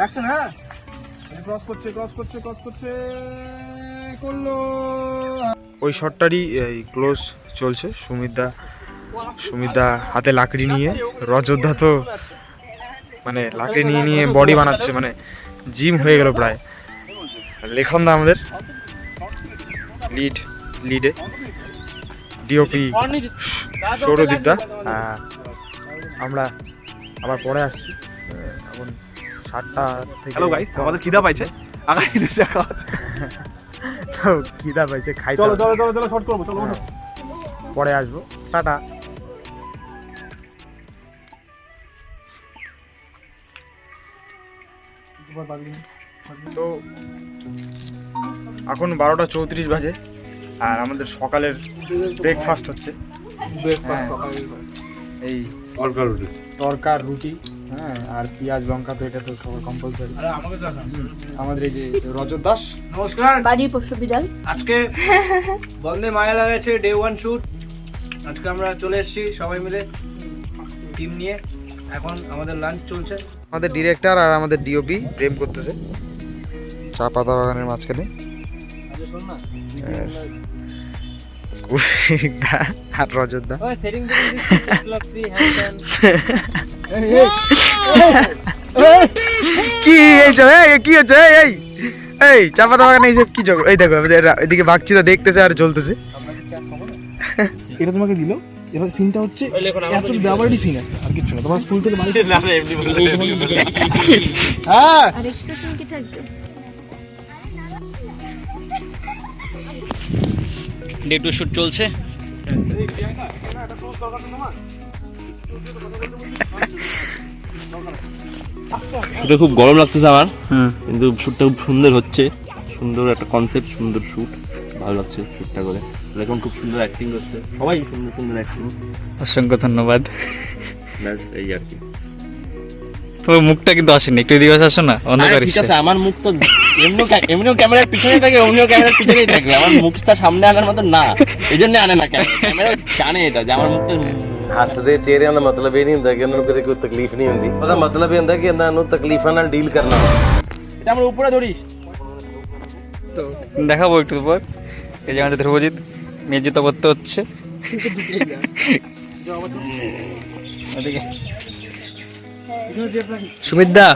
Action হ্যাঁ? Cross করছে cross করছে ক্রস করছে, করল। ওই শটটারই ক্লোজ চলছে। সুমিতদা সুমিতদা হাতে লাকড়ি নিয়ে, রজতদা তো মানে লাকড়ি নিয়ে নিয়ে বডি বানাচ্ছে মানে জিম হয়ে গেল প্রায়। লেখন দা আমাদের। লিড লিডে ডিওপি সৌরদীপ দা আমরা, আবার পরে আসছি। এখন সাতটা থেকে হ্যালো গাইস আমাদের খিদা পাইছে। আগামী দেখা খিদা পাইছে খাই চলো চলো চলো চলো শর্ট করব চলো পরে আসব। টাটা। তো এখন বারোটা চৌত্রিশ বাজে আর আমাদের সকালের ব্রেকফাস্ট হচ্ছে। হ্যাঁ। এই তরকার রুটি। হ্যাঁ আর পেঁয়াজ লঙ্কা তো এটা তো সবার কম্পালসারি আমাদের এই যে রজত দাস। নমস্কার। বাড়ির পোষ্য বিড়াল। আজকে বন্দে মায়া লাগাচ্ছে ডে ওয়ান শুট আজকে আমরা চলে এসেছি সবাই মিলে টিম নিয়ে। এখন আমাদের লাঞ্চ চলছে। আমাদের ডিরেক্টর আর আমাদের ডিওপি প্রেম করতেছে। চা পাতা বাগানের মাঝখানে। কৌশিকদা আর রজতদা কি এই কি হচ্ছে? এই এই এই চা পাতা বাগানে এইসব কি জগৎ এই দেখো এদিকে বাগচিটা দেখতেছে আর জ্বলতেছে। এটা তোমাকে দিল। এবার সিনটা হচ্ছে এত ব্যবহারই সিন আর কিছু না। তোমার স্কুল থেকে বাড়ি হ্যাঁ। আর এক্সপ্রেশন কি থাকবে? ডে টু শুট চলছে। শুটে খুব গরম লাগতেছে আমার। কিন্তু শ্যুটটা খুব সুন্দর হচ্ছে। সুন্দর একটা কনসেপ্ট সুন্দর শ্যুট ভালো লাগছে শ্যুটটা করে। এখন খুব সুন্দর অ্যাক্টিং করছে। সবাই সুন্দর সুন্দর অ্যাক্টিং অসংখ্য ধন্যবাদ। ব্যাস এই আর কি। তোমার মুখটা কিন্তু আসেনি। একটু এদিকে আসো না অন্ধকার ঠিক আছে আমার মুখ তো এমনিও ক্যা- এমনিও ক্যামেরার পিছনে থাকে অমনিও ক্যামেরার পিছনেই থাকবে। আমার মুখটা সামনে আনার মতো না। এই জন্য আনে না ক্যামেরা জানে এটা যে আমার ਮੁੱਖটা ਹੱਸਦੇ ਚਿਹਰਿਆਂ ਦਾ ਮਤਲਬ ਇਹ ਨਹੀਂ ਹੁੰਦਾ ਕਿ ਉਹਨਾਂ ਨੂੰ ਕਦੇ ਕੋਈ ਤਕਲੀਫ ਨਹੀਂ ਹੁੰਦੀ ਉਹਦਾ ਮਤਲਬ ਇਹ ਹੁੰਦਾ ਕਿ ਇਹਨਾਂ ਨੂੰ ਤਕਲੀਫਾਂ ਨਾਲ ਡੀਲ ਕਰਨਾ এটা আমরা উপরে ধরিস দেখাবো একটু পর এই যে আমাদের ধ্রুবজিৎ মেয়ের জুতো পরতে হচ্ছে ওদিকে। সুমিত দা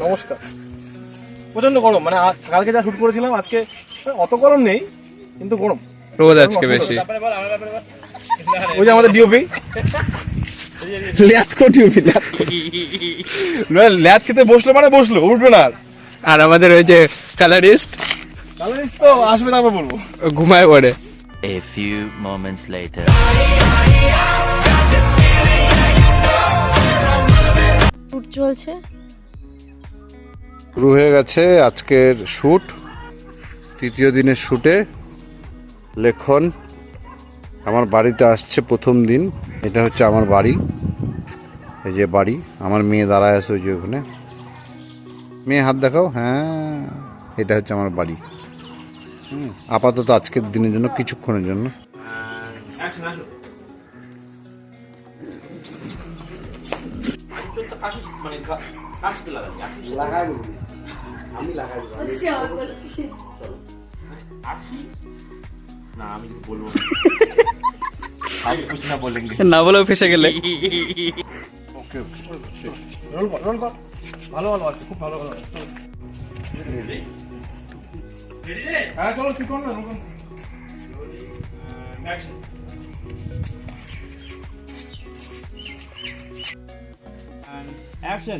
নমস্কার প্রচন্ড গরম মানে আ- কালকে যা শুট করেছিলাম আজকে অত গরম নেই কিন্তু গরম। রোদ আজকে বেশি। ওই যে আমাদের ডিওপি ল্যাথ কো ডিওপি ল্যাথ ল্যাথ খেতে বসল মানে বসল উঠবে না আর। আর আমাদের ওই যে কালারিস্ট কালারিস্ট তো আসবে তারপর বলব। ঘুমায় পড়ে। A few moments later. Shoot চলছে? শুরু হয়ে গেছে আজকের শ্যুট তৃতীয় দিনের শ্যুটে লেখন আমার বাড়িতে আসছে প্রথম দিন। এটা হচ্ছে আমার বাড়ি। এই যে বাড়ি আমার মেয়ে দাঁড়ায় আছে ওই যে ওখানে। মেয়ে হাত দেখাও হ্যাঁ এটা হচ্ছে আমার বাড়ি। হুম, আপাতত আজকের দিনের জন্য কিছুক্ষণের জন্য। না আমি কিছু বলব না আমি কিছু না। বলেও ফেসে গেলে। রোল কর রোল কর ভালো ভালো আছে খুব ভালো ভালো হ্যাঁ চলো ঠিক কর না। অ্যাকশন